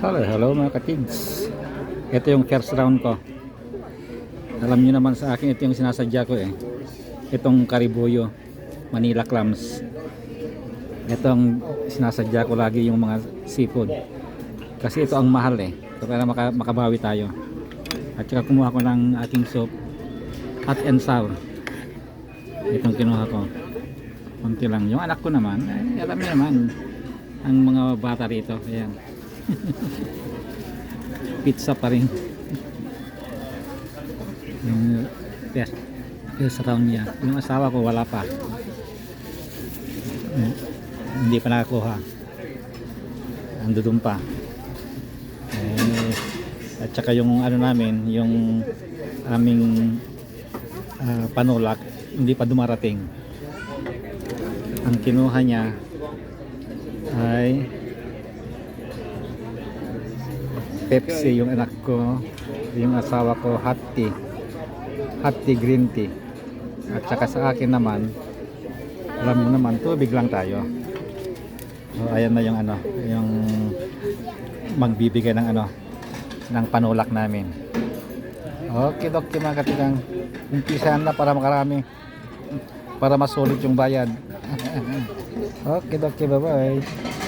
Hello, hello mga katids. Ito yung first round ko. Alam niyo naman sa akin, ito yung sinasadya ko eh. Itong karibuyo, Manila clams. Itong sinasadya ko lagi yung mga seafood. Kasi ito ang mahal eh. So kaya maka, makabawi tayo. At saka kumuha ko ng aking soup. Hot and sour. Itong kinuha ko. Kunti lang. Yung anak ko naman, eh, alam niyo naman, ang mga bata rito. Ayan. Pizza pa rin. Yung first, first round niya. Yung asawa ko wala pa. Hmm, Hindi pa nakakuha. Ando dun pa. Eh, at saka yung ano namin, yung aming ah, panulak, hindi pa dumarating. Ang kinuha niya ay Pepsi yung anak ko, yung asawa ko hot tea. Hot tea green tea. At saka sa akin naman, alam mo naman, tubig lang tayo. So, ayan na yung ano, yung magbibigay ng ano, ng panulak namin. Okay, Dok, mga katigang. Umpisahan na para makarami. Para masulit yung bayad. okay, Dok, bye-bye.